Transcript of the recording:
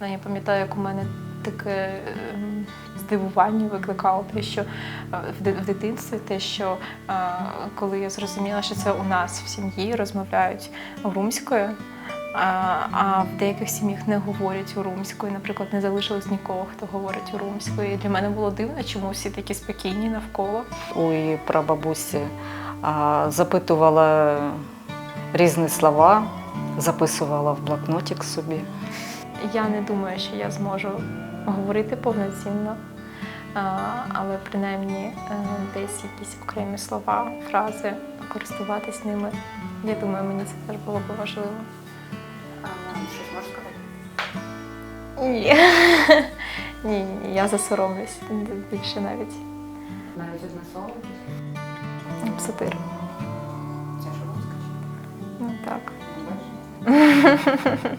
Ну, Я пам'ятаю, як у мене таке ем, здивування викликало те, що е, в дитинстві, те, що е, коли я зрозуміла, що це у нас в сім'ї розмовляють румською, а, в деяких сім'ях не говорять румською. Наприклад, не залишилось нікого, хто говорить румською. І для мене було дивно, чому всі такі спокійні навколо. У її прабабусі запитувала різні слова, записувала в блокнотик собі. Я не думаю, що я зможу говорити повноцінно, але принаймні е, десь якісь окремі слова, фрази, користуватись ними. Я думаю, мені це теж було б важливо. Щось можеш сказати? Ні. Ні, ні, я засоромлюсь більше навіть. Навіть одне слово. Сатир. Це що вам скажу? Ну так. Ну?